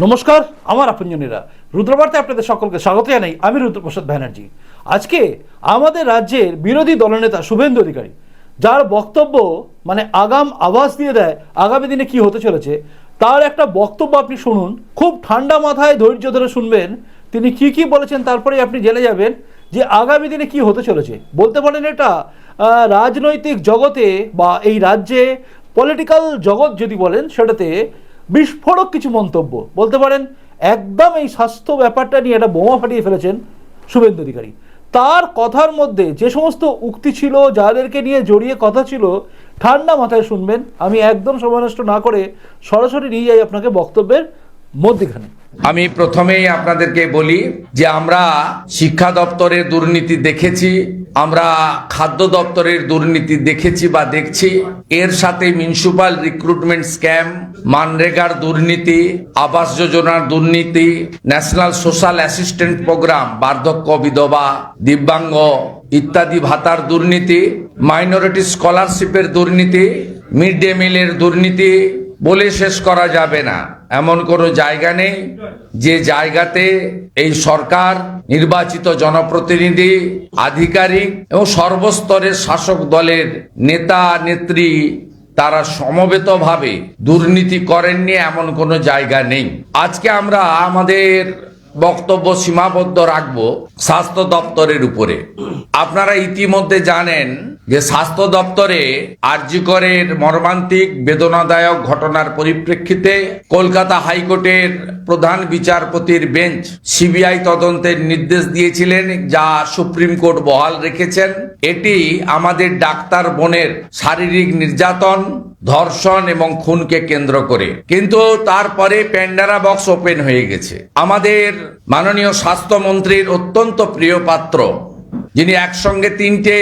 নমস্কার, আমার আপনজনেরা। রুদ্রবার্তে আপনাদের সকলকে স্বাগত জানাই। আমি রুদ্রপ্রসাদ ব্যানার্জি। আজকে আমাদের রাজ্যের বিরোধী দলনেতা শুভেন্দু অধিকারী, যার বক্তব্য মানে আগাম আভাস দিয়ে দেয়, আগামী দিনে কি হতে চলেছে, তার একটা বক্তব্য আপনি শুনুন। খুব ঠান্ডা মাথায় ধৈর্য ধরে শুনবেন। তিনি কি কি বলেছেন তারপরে আপনি জেনে যাবেন যে আগামী দিনে কি হতে চলেছে। বলতে পারেন এটা রাজনৈতিক জগতে বা এই রাজ্যে পলিটিক্যাল জগৎ যদি বলেন, সেটাতে বিস্ফোরক কিছু মন্তব্য। বলতে পারেন, একদম এই স্বাস্থ্য ব্যাপারটা নিয়ে একটা বোমা ফাটিয়ে ফেলেছেন শুভেন্দু অধিকারী। তার কথার মধ্যে যে সমস্ত উক্তি ছিল, যাদেরকে নিয়ে জড়িয়ে কথা ছিল, ঠান্ডা মাথায় শুনবেন। আমি একদম সময় নষ্ট না করে সরাসরি নিয়ে যাই আপনাকে বক্তব্যের মধ্যেখানে। আমি প্রথমেই আপনাদেরকে বলি যে আমরা শিক্ষা দপ্তরের দুর্নীতি দেখেছি আমরা খাদ্য দপ্তরের দুর্নীতি দেখেছি বা দেখছি। এর সাথে মিউনিসিপাল রিক্রুটমেন্ট স্ক্যাম, মানরেগার দুর্নীতি, আবাস যোজনার দুর্নীতি, ন্যাশনাল সোশ্যাল অ্যাসিস্ট্যান্ট প্রোগ্রাম, বার্ধক্য বিধবা, দিব্যাঙ্গ ইত্যাদি ভাতার দুর্নীতি, মাইনরিটি স্কলারশিপের দুর্নীতি মিড ডে মিলের দুর্নীতি বলে শেষ করা যাবে না। এমন কোনো জায়গা নেই যে জায়গাতে এই সরকার, নির্বাচিত জনপ্রতিনিধি, আধিকারিক এবং সর্বস্তরের শাসক দলের নেতা, নেত্রী তারা সমবেতভাবে দুর্নীতি করেননি, এমন কোনো জায়গা নেই। আজকে আমরা আমাদের বক্তব্য সীমাবদ্ধ রাখব স্বাস্থ্য দপ্তরের উপরে। আপনারা ইতিমধ্যে জানেন যে স্বাস্থ্য দপ্তরে আরজিকরের মর্মান্তিক, বেদনাদায়ক ঘটনার পরিপ্রেক্ষিতে কলকাতা হাইকোর্টের প্রধান বিচারপতির বেঞ্চ সিবিআই তদন্তের নির্দেশ দিয়েছিলেন, যা সুপ্রিম কোর্ট বহাল রেখেছেন। এটি আমাদের ডাক্তার বোনের শারীরিক নির্যাতন ধর্ষণ এবং খুনকে কেন্দ্র করে। কিন্তু তারপরে প্যান্ডারা বক্স ওপেন হয়ে গেছে। আমাদের মাননীয় স্বাস্থ্যমন্ত্রীর অত্যন্ত প্রিয় পাত্র যিনি একসঙ্গে তিনটে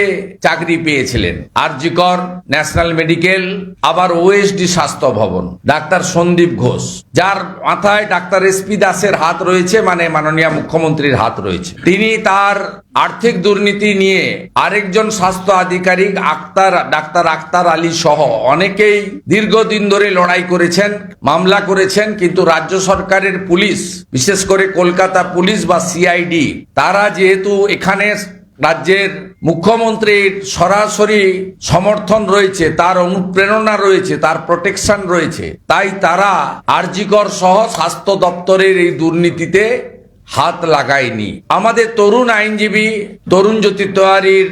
চাকরি পেয়েছিলেন। আরজিকর ন্যাশনাল মেডিকেল, আবার ওএসডি স্বাস্থ্য ভবন, ডাক্তার সন্দীপ ঘোষ, যার মাথায় ডাক্তার এসপি দাসের হাত রয়েছে মানে মাননীয় মুখ্যমন্ত্রীর হাত রয়েছে। তিনি তার আর্থিক দুর্নীতি নিয়ে আরেকজন স্বাস্থ্য আধিকারিক আক্তার, ডাক্তার আক্তার আলী সহ অনেকেই দীর্ঘদিন ধরে লড়াই করেছেন, মামলা করেছেন, কিন্তু রাজ্য সরকারের পুলিশ, বিশেষ করে কলকাতা পুলিশ বা সিআইডি, তারা যেহেতু এখানে রাজ্যের মুখ্যমন্ত্রীর সরাসরি সমর্থন রয়েছে, তার অনুপ্রেরণা রয়েছে, তার প্রোটেকশন রয়েছে। তাই তারা আরজিকর সহ স্বাস্থ্য দপ্তরের এই দুর্নীতিতে হাত লাগায়নি। আমাদের তরুণ আইনজীবী তরুণ জ্যোতি তেওয়ারির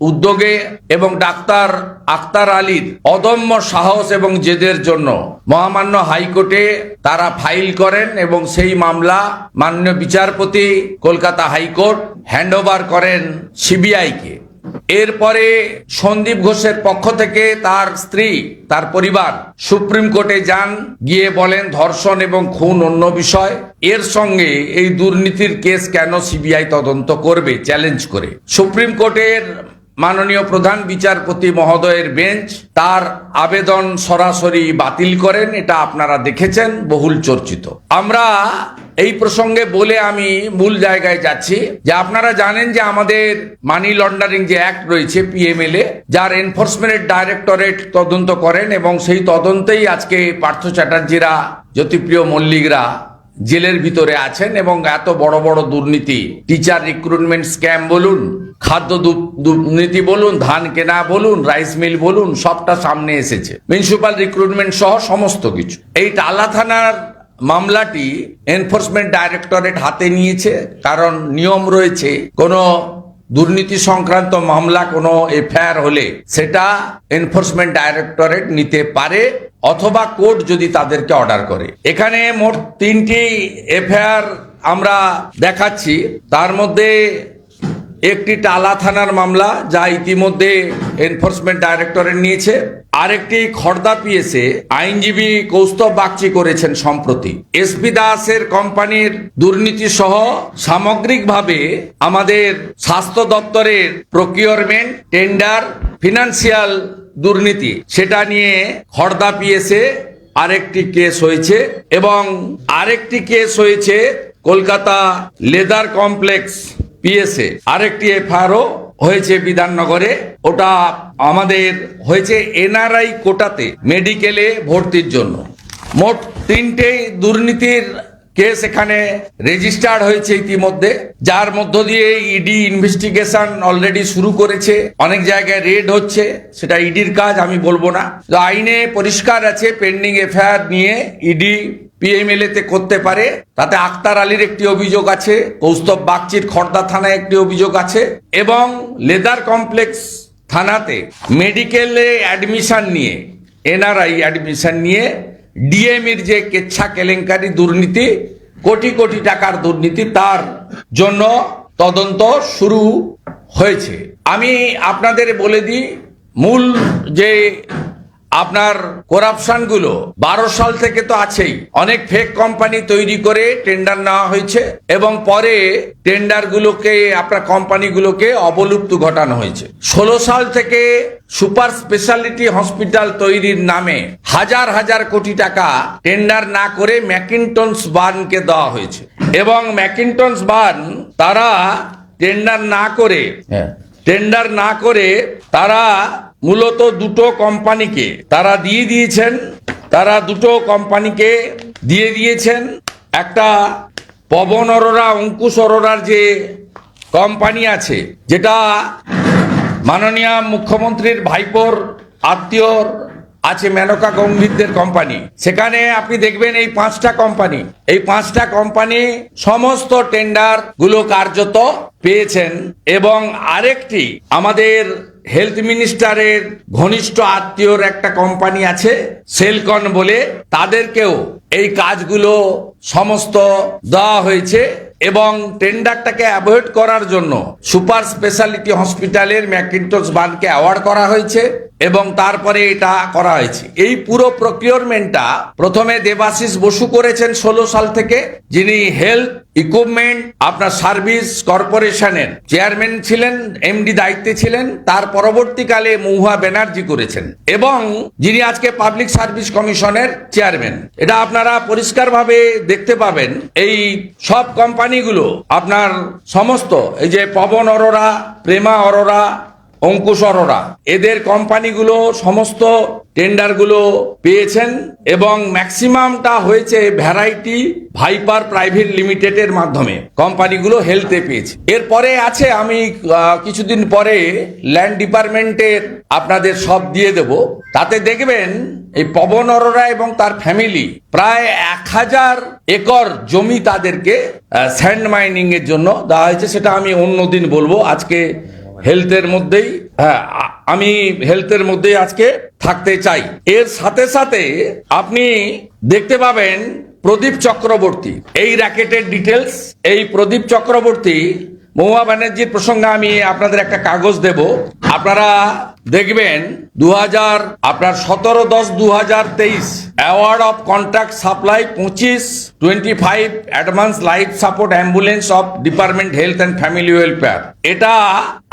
উদ্যোগে এবং ডাক্তার আক্তার আলীর অদম্য সাহস এবং জেদের জন্য মহামান্য হাইকোর্টে তারা ফাইল করেন এবং সেই মামলা মাননীয় বিচারপতি কলকাতা হাইকোর্ট হ্যান্ডওভার করেন সিবিআইকে। এরপরে সন্দীপ ঘোষের পক্ষ থেকে তার স্ত্রী, তার পরিবার সুপ্রিম কোর্টে যান, গিয়ে বলেন ধর্ষণ এবং খুন অন্য বিষয়। এর সঙ্গে এই দুর্নীতির কেস কেন সিবিআই তদন্ত করবে, চ্যালেঞ্জ করে। সুপ্রিম কোর্টের মাননীয় প্রধান বিচারপতি মহোদয়ের বেঞ্চ তার আবেদন সরাসরি বাতিল করেন, এটা আপনারা দেখেছেন, বহুল চর্চিত। আমরা এই প্রসঙ্গে বলে আমি মূল জায়গায় যাচ্ছি যে আপনারা জানেন যে আমাদের মানি লন্ডারিং যে অ্যাক্ট রয়েছে পিএমএলএ, যার এনফোর্সমেন্ট ডাইরেক্টরেট তদন্ত করেন এবং সেই তদন্তেই আজকে পার্থ চ্যাটার্জিরা, জ্যোতিপ্রিয় মল্লিকরা জেলের ভিতরে আছেন এবং এত বড় বড় দুর্নীতি টিচার রিক্রুটমেন্ট স্ক্যাম বলুন খাদ্য দুর্নীতি বলুন, ধান কেনা বলুন, রাইস মিল বলুন, সবটা সামনে এসেছে। মিউনিসিপাল রিক্রুটমেন্ট সহ সমস্ত কিছু। এই টালা থানার মামলাটি এনফোর্সমেন্ট ডাইরেক্টরেট হাতে নিয়েছে, কারণ নিয়ম রয়েছে, কোনো দুর্নীতি সংক্রান্ত মামলা, কোনো এফআইআর হলে সেটা এনফোর্সমেন্ট ডাইরেক্টরেট নিতে পারে, অথবা কোর্ট যদি তাদেরকে অর্ডার করে। এখানে মোট তিনটি এফআইআর আমরা দেখাচ্ছি। তার মধ্যে একটি টালা থানার মামলা যা ইতিমধ্যে এনফোর্সমেন্ট ডাইরেক্টরেট নিয়েছে। আরেকটি খর্দা পিএসে আইনজীবী কৌস্তব বাগচি করেছেন সম্প্রতি। এসপি দাসের কোম্পানির দুর্নীতি সহ সামগ্রিকভাবে আমাদের স্বাস্থ্য দপ্তরের প্রকিউরমেন্ট টেন্ডার ফিনান্সিয়াল দুর্নীতি, সেটা নিয়ে খর্দা পিএসে আরেকটি কেস হয়েছে এবং আরেকটি কেস হয়েছে কলকাতা লেদার কমপ্লেক্স পিএসএ। আরেকটি এফআরও হয়েছে বিধাননগরে। ওটা আমাদের হয়েছে এনআরআই কোটাতে মেডিকেলে ভর্তির জন্য। মোট তিনটে দুর্নীতির কেস এখানে রেজিস্টার্ড হয়েছে ইতিমধ্যে। যার মধ্য দিয়ে ইডি ইনভেস্টিগেশন অলরেডি শুরু করেছে। অনেক জায়গায় রেড হচ্ছে, সেটা ইডির কাজ, আমি বলব না। আইনে পরিষ্কার আছে, পেন্ডিং এফআইআর নিয়ে E D P M L A তে করতে পারে, তাতে আক্তার আলীর একটি অভিযোগ আছে, কৌস্তব বাগচির খর্দা থানায় একটি অভিযোগ আছে, এবং লেদার কমপ্লেক্স থানাতে মেডিকেলে অ্যাডমিশন নিয়ে এনআরআই অ্যাডমিশন নিয়ে ডিএমির যে কেচ্ছা কেলেঙ্কারি দুর্নীতি, কোটি কোটি টাকার দুর্নীতি, তার জন্য তদন্ত শুরু হয়েছে। আমি আপনাদের বলে দিই, মূল যে আপনার করাপশনগুলো বারো সাল থেকে তো আছেই। অনেক ফেক কোম্পানি তৈরি করে টেন্ডার নেওয়া হয়েছে এবং পরে টেন্ডার গুলোকে আপনার কোম্পানিগুলোকে অবলুপ্ত ঘটানো হয়েছে। ষোলো সাল থেকে সুপার স্পেশালিটি হসপিটাল তৈরির নামে হাজার হাজার কোটি টাকা টেন্ডার না করে ম্যাকিনটনস বার্নকে দেওয়া হয়েছে। এবং ম্যাকিনটনস বার্ন তারা টেন্ডার না করে টেন্ডার না করে তারা মূলত দুটো কোম্পানিকে তারা দিয়ে দিয়েছেন, তারা দুটো কোম্পানিকে দিয়ে দিয়েছেন। একটা পবন অরোরা, অঙ্কুশ অরোরার যে কোম্পানি আছে, যেটা মাননীয় মুখ্যমন্ত্রীর ভাইপোর আত্মীয়র আছে, মেনকা গম্ভীরদের কোম্পানি। সেখানে আপনি দেখবেন এই পাঁচটা কোম্পানি, এই পাঁচটা কোম্পানি সমস্ত টেন্ডারগুলো কার্যত পেয়েছেন এবং আরেকটি আমাদের হেলথ মিনিস্টারের ঘনিষ্ঠ আত্মীয়র একটা কোম্পানি আছে, সেলকন বলে, তাদেরকেও এই কাজগুলো সমস্ত দেওয়া হয়েছে এবং টেন্ডারটাকে অ্যাভয়েড করার জন্য সুপার স্পেশালিটি হসপিটালের ম্যাকিন্টস বানকে অ্যাওয়ার্ড করা হয়েছে। এবং তারপরে এটা করা হয়েছে। এই পুরো প্রকিউরমেন্টটা প্রথমে দেবাশিস বসু করেছেন ষোলো সাল থেকে, যিনি হেলথ ইকুইপমেন্ট আপনার সার্ভিস কর্পোরেশনের চেয়ারম্যান ছিলেন এমডি দায়িত্বে ছিলেন, তার পরবর্তীকালে মহুয়া ব্যানার্জি করেছেন এবং যিনি আজকে পাবলিক সার্ভিস কমিশনের চেয়ারম্যান এটা আপনারা পরিষ্কারভাবে দেখতে পাবেন, এই সব কোম্পানিগুলো আপনার সমস্ত, এই যে পবন অরোরা, প্রেমা অরোরা অঙ্কুশ অরোরা এদের কোম্পানিগুলো সমস্ত টেন্ডারগুলো পেয়েছেন এবং ম্যাক্সিমামটা হয়েছে ভ্যারাইটি ভাইপার প্রাইভেট লিমিটেডের মাধ্যমে। কোম্পানিগুলো হেলথে পেয়েছে। এরপরে আছে আমি কিছুদিন পরে ল্যান্ড ডিপার্টমেন্টের আপনাদের সব দিয়ে দেব। তাতে দেখবেন এই পবন অরোরা এবং তার ফ্যামিলি প্রায় এক হাজার একর জমি তাদেরকে স্যান্ড মাইনিং এর জন্য দেওয়া হয়েছে। সেটা আমি অন্যদিন বলব। আজকে হেলথের মধ্যেই হ্যাঁ আমি হেলথের মধ্যেই আজকে থাকতে চাই। এর সাথে সাথে আপনি দেখতে পাবেন প্রদীপ চক্রবর্তী। এই র্যাকেটের ডিটেলস এই প্রদীপ চক্রবর্তী, মহুয়া ব্যানার্জির প্রসঙ্গে আমি আপনাদের একটা কাগজ দেব। আপনারা দেখবেন দু হাজার আপনার সতেরো দশ দু হাজার তেইশ অ্যাওয়ার্ড অফ কন্ট্রাক্ট সাপ্লাই পঁচিশ twenty five advance life support ambulance of department health and family welfare এটা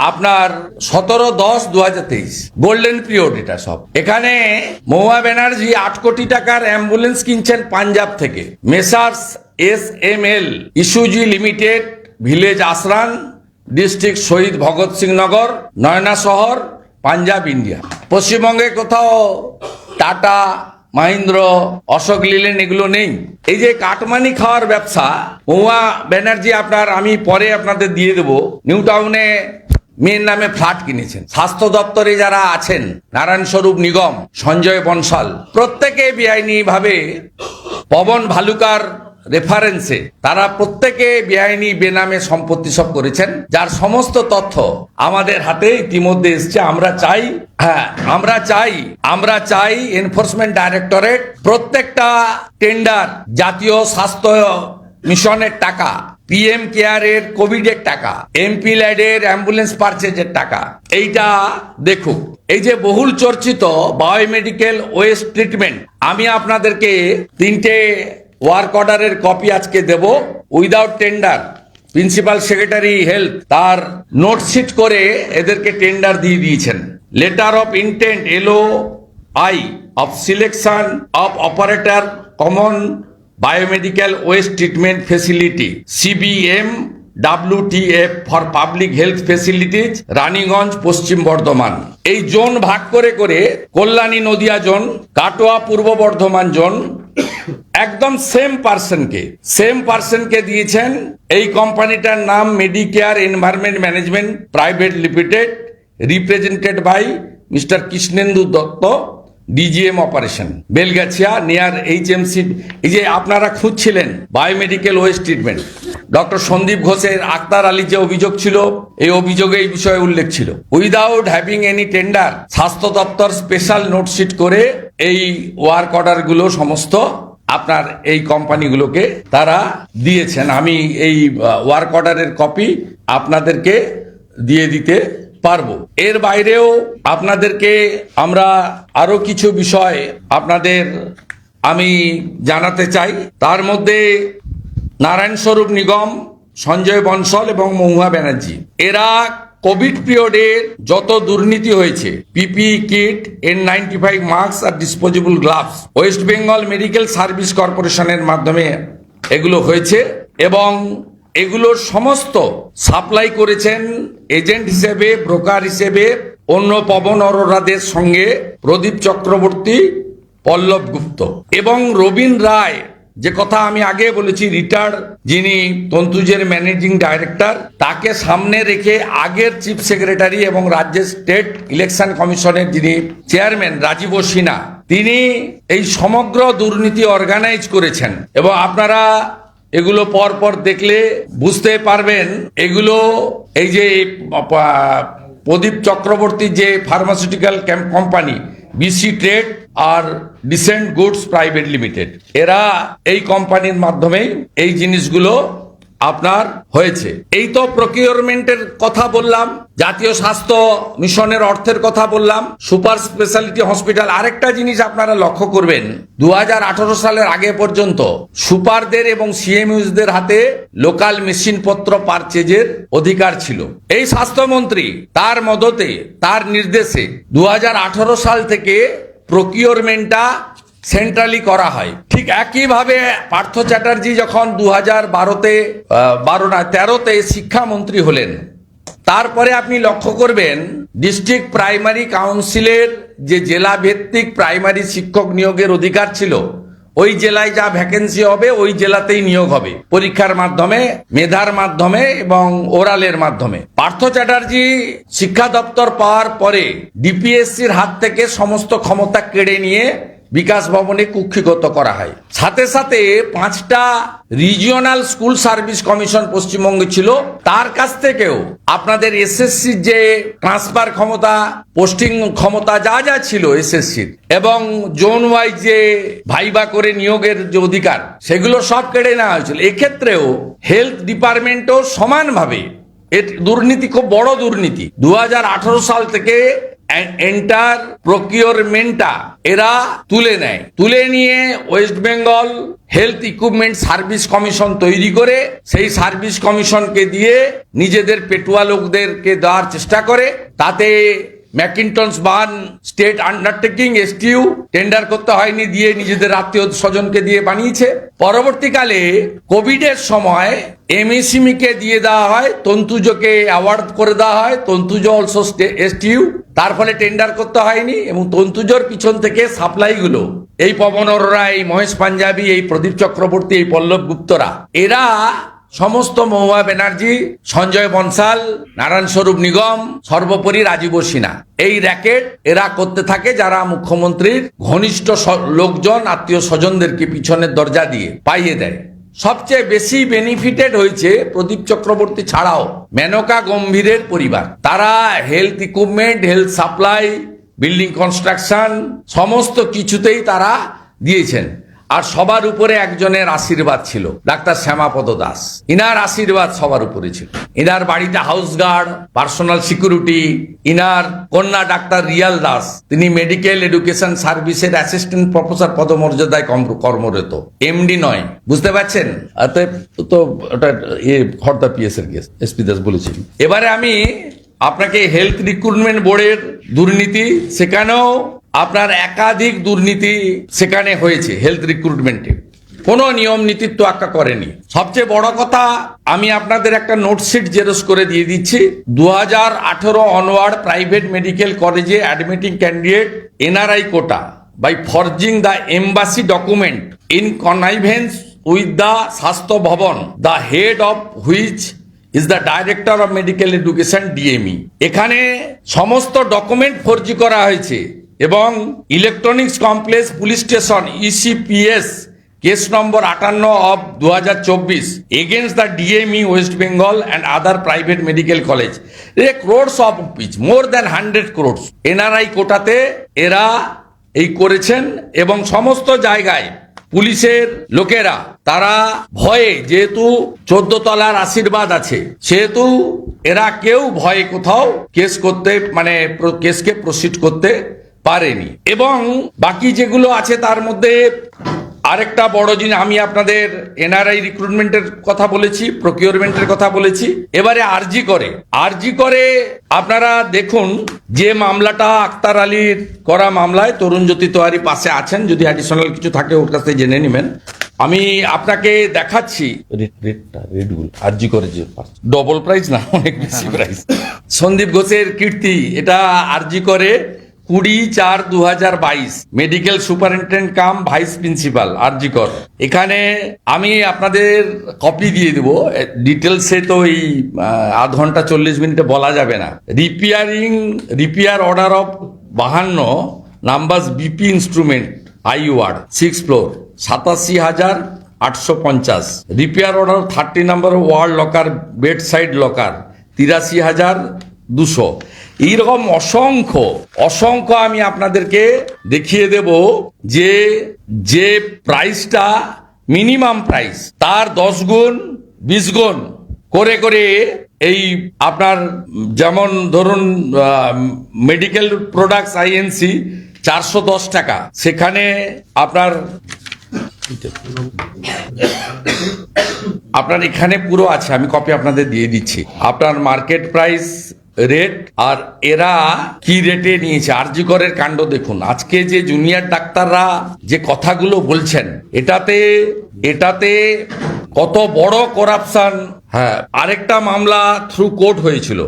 আপনার সতেরো দশ দু হাজার তেইশ। গোল্ডেন পিরিয়ড এটা সব। এখানে মহুয়া ব্যানার্জি আট কোটি টাকার অ্যাম্বুলেন্স কিনছেন পাঞ্জাব থেকে। Messrs S M L Isuzu limited, village Asron district Shahid Bhagat Singh Nagar, Nayana শহর, পাঞ্জাব, ইন্ডিয়া। পশ্চিমবঙ্গে কোথাও টাটা, মাহিন্দ্র, অশোক লিলেন এগুলো নেই। এই যে কাটমানি খাওয়ার ব্যবসা, মহুয়া ব্যানার্জি আপনার, আমি পরে আপনাদের দিয়ে দেবো। নিউ টাউনে মেয়ের নামে ফ্ল্যাট কিনেছেন। স্বাস্থ্য দপ্তরে যারা আছেন, নারায়ণ স্বরূপ নিগম, সঞ্জয় বনশাল, প্রত্যেকে বেআইনি ভাবে পবন ভালুকার রেফারেন্সে তারা প্রত্যেকে বেআইনি বেনামে সম্পত্তি সব করেছেন, যার সমস্ত তথ্য আমাদের হাতে ইতিমধ্যে এসছে। আমরা চাই হ্যাঁ আমরা চাই আমরা চাই এনফোর্সমেন্ট ডাইরেক্টরেট প্রত্যেকটা টেন্ডার জাতীয় স্বাস্থ্য মিশনের টাকা পিএম কেয়ারের কোভিডের টাকা এমপি ল্যাডের অ্যাম্বুলেন্স পারচেজের টাকা। এইটা দেখুক। এই যে বহুল চর্চিত বায়োমেডিকেল ওয়েস্ট ট্রিটমেন্ট আমি আপনাদেরকে তিনটে ওয়ার্ক অর্ডারের কপি আজকে দেব without tender principal secretary health তার নোটশিট করে এদেরকে টেন্ডার দিয়ে দিয়েছেন। লেটার অফ ইন্টেন্ট এলো I of selection of operator common biomedical waste treatment facility C B M W T F for public health facilities Raniganj Paschim Bardhaman এই zone ভাগ করে করে কল্যাণী নদিয়া জোন কাটোয়া পূর্ব বর্ধমান জোন একদম সেম পার্সনকে same পার্সনকে দিয়েছেন। এই কোম্পানিটার নাম Medicare environment management private limited represented by mister Krishnendu Dutta D G M operation Belgachia near H M C এই যে আপনারা খুঁজছিলেন biomedical waste treatment doctor Sandip ঘোষের আক্তার আলী যে অভিযোগ ছিল, এই অভিযোগে এই বিষয়ে উল্লেখ ছিল। উইদাউট হ্যাভিং এনি টেন্ডার স্বাস্থ্য দপ্তর স্পেশাল নোটশিট করে এই ওয়ার্ক অর্ডারগুলো সমস্ত আপনার এই কোম্পানিগুলোকে তারা দিয়েছেন। আমি এই ওয়ার্ক অর্ডারের কপি আপনাদেরকে দিয়ে দিতে পারব। এর বাইরেও আপনাদেরকে আমরা আরও কিছু বিষয় আপনাদের আমি জানাতে চাই। তার মধ্যে নারায়ণ স্বরূপ নিগম, সঞ্জয় বনসল এবং মহুয়া ব্যানার্জি। এরা কোভিড পিরিয়ডে যত দুর্নীতি হয়েছে, P P kit N ninety five mask আর disposable gloves West Bengal medical service কর্পোরেশনের মাধ্যমে এগুলো হয়েছে এবং এগুলোর সমস্ত সাপ্লাই করেছেন এজেন্ট হিসেবে, ব্রোকার হিসেবে অন্য পবন অরোরাদের সঙ্গে প্রদীপ চক্রবর্তী, পল্লব গুপ্ত এবং রবীন রায়। যে কথা আমি আগে বলেছি, রিটায়ার্ড যিনি তন্তুজের ম্যানেজিং ডাইরেক্টর, তাকে সামনে রেখে আগের চিফ সেক্রেটারি এবং রাজ্যের স্টেট ইলেকশন কমিশনের যিনি চেয়ারম্যান রাজীব সিনহা, তিনি এই সমগ্র দুর্নীতি অর্গানাইজ করেছেন। এবং আপনারা এগুলো পর পর দেখলে বুঝতে পারবেন, এগুলো এই যে প্রদীপ চক্রবর্তী যে pharmaceutical company B C trade আর ডিসেন্ট গুডস প্রাইভেট লিমিটেড এরা এই কোম্পানির মাধ্যমে এই জিনিসগুলো আপনার হয়েছে। এই তো প্রকিউরমেন্টের কথা বললাম, জাতীয় স্বাস্থ্য মিশনের অর্থের কথা বললাম, সুপার স্পেশালিটি হসপিটাল আরেকটা জিনিস আপনারা লক্ষ্য করবেন দু হাজার আঠারো সালের আগে পর্যন্ত সুপারদের এবং সিএমইউজদের হাতে লোকাল মেশিনপত্র পারচেজের অধিকার ছিল। এই স্বাস্থ্যমন্ত্রী তার মদতে, তার নির্দেশে দু হাজার আঠারো সাল থেকে প্রকিউরমেন্টটা সেন্ট্রালি করা হয়। ঠিক একইভাবে পার্থ চ্যাটার্জি যখন দু হাজার বারোতে বারো না, তেরোতে শিক্ষামন্ত্রী হলেন, তারপরে আপনি লক্ষ্য করবেন ডিস্ট্রিক্ট প্রাইমারি কাউন্সিলের যে জেলা ভিত্তিক প্রাইমারি শিক্ষক নিয়োগের অধিকার ছিল ওই জেলায় যা ভ্যাকেন্সি হবে, ওই জেলাতেই নিয়োগ হবে। পরীক্ষার মাধ্যমে, মেধার মাধ্যমে এবং ওরালের মাধ্যমে। পার্থ চ্যাটার্জি শিক্ষা দপ্তর পাওয়ার পরে ডিপিএসসির হাত থেকে সমস্ত ক্ষমতা কেড়ে নিয়ে বিকাশ ভবনে কুক্ষিগত করা হয়। সাথে সাথে পাঁচটা রিজিওনাল স্কুল সার্ভিস কমিশন পশ্চিমবঙ্গে ছিল। তার কাছ থেকেও আপনাদের এসএসসির যে ট্রান্সফার ক্ষমতা পোস্টিং ক্ষমতা যা যা ছিল এসএসসির এবং জোন ওয়াইজ যে ভাইবা করে নিয়োগের যে অধিকার, সেগুলো সব কেড়ে নেওয়া হয়েছিল। এক্ষেত্রেও হেলথ ডিপার্টমেন্টও সমানভাবে এর দুর্নীতি, খুব বড় দুর্নীতি। দু হাজার আঠারো সাল থেকে এন্টার প্রকিওরমেন্টটা এরা তুলে নেয়। তুলে নিয়ে West Bengal health equipment service commission তৈরি করে, সেই সার্ভিস কমিশনকে দিয়ে নিজেদের পেটুয়া লোকদেরকে দেওয়ার চেষ্টা করে, তাতে Mackintosh Burn, state undertaking STU tender করতে হয়নি, দিয়ে নিজেদের আত্মীয় স্বজনকে দিয়ে বানিয়েছে। পরবর্তীকালে কোভিডের সময় এমএসিমি কে দিয়ে দেওয়া হয়, তন্তুজকে অ্যাওয়ার্ড করে দেওয়া হয়, তন্তুজ অলসো এসটিউ তার ফলে টেন্ডার করতে হয়নি এবং তন্তুজর পিছন থেকে সাপ্লাইগুলো, এই পবন অরোরা এই মহেশ পাঞ্জাবি, এই প্রদীপ চক্রবর্তী, এই পল্লব গুপ্তরা, এরা সমস্ত মহুয়া ব্যানার্জি, সঞ্জয় বনসাল, নারায়ণ স্বরূপ নিগম, সর্বোপরি রাজীব সিনহা। এই র্যাকেট এরা করতে থাকে যারা মুখ্যমন্ত্রীর ঘনিষ্ঠ লোকজন, আত্মীয় স্বজনদেরকে পিছনের দরজা দিয়ে পাইয়ে দেয়। সবচেয়ে বেশি বেনিফিটেড হয়েছে প্রদীপ চক্রবর্তী ছাড়াও মেনকা গম্ভীরের পরিবার। তারা health equipment health supply building construction সমস্ত কিছুতেই তারা দিয়েছেন। আর সবার উপরে একজনের আশীর্বাদ ছিল, ডাক্তার শ্যামাপদ দাস। ইনার আশীর্বাদ সবার উপরে ছিল। ইনার বাড়িতে হাউস গার্ড পার্সোনাল সিকিউরিটি ইনার কন্যা ডাক্তার রিয়াল দাস, তিনি মেডিকেল এডুকেশন সার্ভিসের অ্যাসিস্ট্যান্ট প্রফেসর পদমর্যাদায় কর্ম- কর্মরত। এমডি নয়, বুঝতে পারছেন? তো ওটা এ খর্দা পিএস এর কেস এসপি দাস বলেছেন এবারে আমি আপনাকে হেলথ রিক্রুটমেন্ট বোর্ডের দুর্নীতি সেখানেও আপনার একাধিক দুর্নীতি সেখানে হয়েছে হেলথ রিক্রুটমেন্টে কোনো নিয়ম নীতির তোয়াক্কা করেনি। সবচেয়ে বড় কথা, আমি আপনাদের একটা নোটশিট জেরোস করে দিয়ে দিচ্ছি। দু হাজার আঠেরো অনওয়ার্ড প্রাইভেট মেডিকেল কলেজে admitting candidate N R I quota by forging the embassy document in connivance with the Swasthya Bhavan the head of which is the director of medical education D M E এখানে সমস্ত document ফর্জি করা হয়েছে। এবং electronics complex police station E E C P S case নম্বর আটান্ন of দু হাজার চব্বিশ, against the D M E West Bengal and other private medical college. A crores of pitch more than hundred crores NRI কোটাতে এরা এই করেছেন এবং সমস্ত জায়গায় পুলিশের লোকেরা, তারা ভয়ে, যেহেতু চোদ্দ তলার আশীর্বাদ আছে, সেহেতু এরা কেউ ভয়ে কোথাও কেস করতে মানে কেসকে প্রসিড করতে পারেনি। এবং বাকি যেগুলো আছে তার মধ্যে আরেকটা বড় জিনিস আমি আপনাদের এনআরআই রিক্রুটমেন্টের কথা বলেছি প্রকিউরমেন্টের কথা বলেছি। এবারে আরজি করে। আরজি করে আপনারা দেখুন যে মামলাটা আক্তার আলীর করা মামলায় তরুণ জ্যোতি তোয়ারি পাশে আছেন যদি অ্যাডিশনাল কিছু থাকে ওর কাছ জেনে নেবেন। আমি আপনাকে দেখাচ্ছি। রেট রেটটা রেটগুলো আরজি করে যে ডবল প্রাইস না অনেক বেশি প্রাইস সন্দীপ ঘোষের কীর্তি এটা আরজি করে। কুড়ি চার দু হাজার বাইশ। Medical superintendent cum vice principal RG Kar এখানে আমি আপনাদের কপি দিয়ে দেব। ডিটেলসে তো এই আধ ঘণ্টা চল্লিশ মিনিটে বলা যাবে না। রিপেয়ারিং, রিপেয়ার অর্ডার অফ বাহান্ন, numbers B P instrument ward, six floor, সাতাশি হাজার আটশো পঞ্চাশ। Repair order thirty number ward locker, bed side locker, তিরাশি হাজার দুশো। এইরকম অসংখ্য অসংখ্য আমি আপনাদেরকে দেখিয়ে দেব যে যে প্রাইসটা মিনিমাম প্রাইস তার দশ গুণ, বিশ গুণ করে করে এই আপনার যেমন ধরুন মেডিকেল প্রোডাক্টস আইএনসি চারশো দশ টাকা। সেখানে আপনার আপনার এখানে পুরো আছে, আমি কপি আপনাদের দিয়ে দিচ্ছি। আপনার মার্কেট প্রাইস রেট আর এরা কি রেটে নিয়েছে? আরজিকরের কাণ্ড দেখুন। আজকে যে জুনিয়র ডাক্তাররা যে কথাগুলো বলছেন, এটাতে এটাতে কত বড় করাপশন হ্যাঁ আরেকটা মামলা থ্রু কোর্ট হয়েছিল,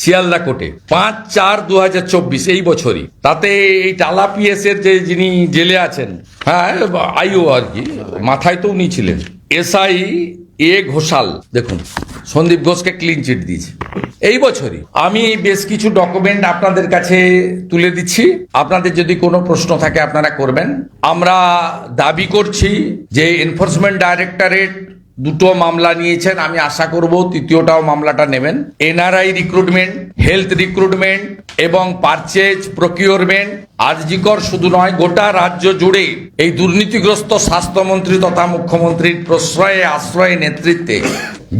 শিয়ালদা কোর্টে পাঁচ চার দু হাজার চব্বিশ, এই বছরই। তাতে এই টালা পিএস এর যে যিনি জেলে আছেন হ্যাঁ আইও আর কি, মাথায় তো উনি ছিলেন। এসআই এ ঘোষাল, দেখুন, সন্দীপ ঘোষকে ক্লিন চিট দিয়েছে। এই বছরই আমি বেশ কিছু ডকুমেন্ট আপনাদের কাছে তুলে দিচ্ছি। আপনাদের যদি কোনো প্রশ্ন থাকে আপনারা করবেন। আমরা দাবি করছি যে এনফোর্সমেন্ট ডাইরেক্টরেট দুটো মামলা নিয়েছেন, আমি আশা করব তৃতীয়টাও মামলাটা নেবেন। এনআরআই রিক্রুটমেন্ট হেলথ রিক্রুটমেন্ট এবং পারচেজ প্রকিউরমেন্ট আরজিকর শুধু নয়, গোটা রাজ্য জুড়ে এই দুর্নীতিগ্রস্ত স্বাস্থ্যমন্ত্রী তথা মুখ্যমন্ত্রীর প্রশ্রয়ে, আশ্রয়ে, নেতৃত্বে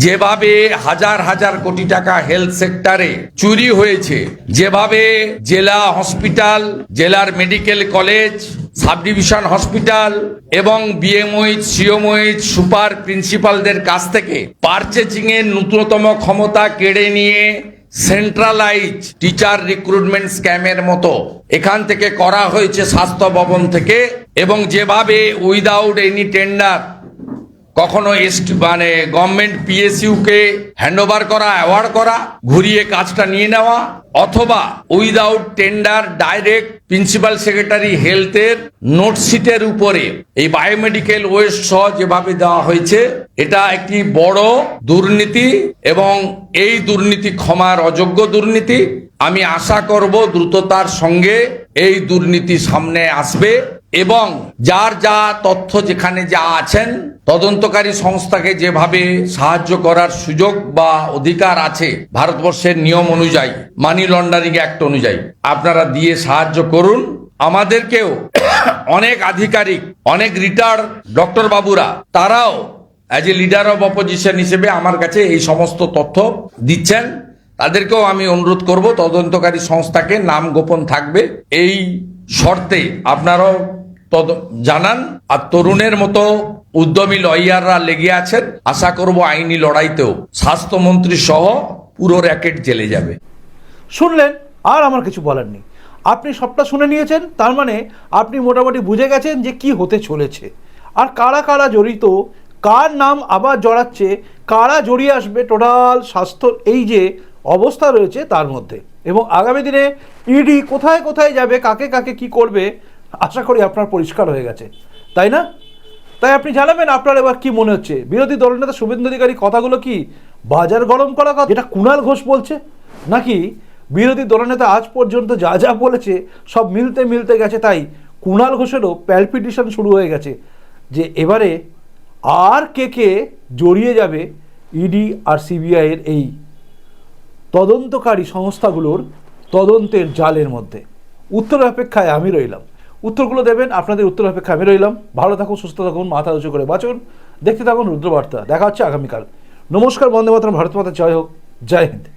যেভাবে হাজার হাজার কোটি টাকা হেলথ সেক্টরে চুরি হয়েছে, যেভাবে জেলা হসপিটাল জেলার medical college sub division hospital এবং বিএমওইচ সিওমইচ সুপার প্রিন্সিপালদের কাছ থেকে পারচেজিং এর নূতনতম ক্ষমতা কেড়ে নিয়ে সেন্ট্রালাইজ টিচার রিক্রুটমেন্ট স্ক্যামের মতো এখান থেকে করা হয়েছে স্বাস্থ্য ভবন থেকে এবং যেভাবে উইদাউট এনি টেন্ডার কখনো এসটি মানে গভর্নমেন্ট পিএসইউকে হ্যান্ড ওভার করা অ্যাওয়ার্ড করা, ঘুরিয়ে কাজটা নিয়ে নেওয়া, অথবা without tender direct principal secretary হেলথের নোটশিটের উপরে এই বায়োমেডিকেল ওয়েস্ট সহ যেভাবে দেওয়া হয়েছে, এটা একটি বড় দুর্নীতি এবং এই দুর্নীতি ক্ষমার অযোগ্য দুর্নীতি। আমি আশা করব দ্রুততার সঙ্গে এই দুর্নীতি সামনে আসবে। এবং যার যা তথ্য যেখানে যা আছেন, তদন্তকারী সংস্থাকে যেভাবে সাহায্য করার সুযোগ বা অধিকার আছে ভারতবর্ষের নিয়ম অনুযায়ী মানি লন্ডারিং অ্যাক্ট অনুযায়ী, আপনারা দিয়ে সাহায্য করুন। আমাদেরকেও অনেক আধিকারিক, অনেক রিটায়ার্ড ডক্টর বাবুরা, তারাও as a leader of opposition হিসেবে আমার কাছে এই সমস্ত তথ্য দিচ্ছেন। তাদেরকেও আমি অনুরোধ করব, তদন্তকারী সংস্থাকে নাম গোপন থাকবে। এই শর্তে আপনারাও জানান, আর তরুণের মতো উদ্যমী লয়াররা লেগে আছেন, আশা করব আইনি লড়াইতেও। স্বাস্থ্যমন্ত্রী সহ পুরো র্যাকেট জেলে যাবে। শুনলেন, আর আমার কিছু বলার নেই। আপনি সবটা শুনে নিয়েছেন, তার মানে আপনি মোটামুটি বুঝে গেছেন যে কি হতে চলেছে। আর কারা কারা জড়িত, কার নাম আবার জড়াচ্ছে, কারা জড়িয়ে আসবে টোটাল স্বাস্থ্য, এই যে অবস্থা রয়েছে তার মধ্যে। এবং আগামী দিনে ইডি কোথায় কোথায় যাবে, কাকে কাকে কি করবে আশা করি আপনার পরিষ্কার হয়ে গেছে। তাই না? তাই আপনি জানাবেন আপনার এবার কি মনে হচ্ছে? বিরোধী দলনেতা শুভেন্দু অধিকারী কথাগুলো কি বাজার গরম করা কথা? যেটা কুণাল ঘোষ বলছে? নাকি বিরোধী দলনেতা আজ পর্যন্ত যা যা বলেছে, সব মিলতে মিলতে গেছে, তাই কুণাল ঘোষেরও প্যালপিটেশন শুরু হয়ে গেছে। যে এবারে আর কে কে জড়িয়ে যাবে ইডি আর সিবিআইয়ের এই তদন্তকারী সংস্থাগুলোর তদন্তের জালের মধ্যে? উত্তর অপেক্ষায় আমি রইলাম। উত্তরগুলো দেবেন, আপনাদের উত্তর অপেক্ষা আমি রইলাম। ভালো থাকুন, সুস্থ থাকুন, মাথা উঁচু করে বাঁচুন। দেখতে থাকুন রুদ্রবার্তা। দেখা হচ্ছে আগামীকাল। নমস্কার, বন্দে মাতরম, ভারত মাতা, জয় হোক, জয় হিন্দ।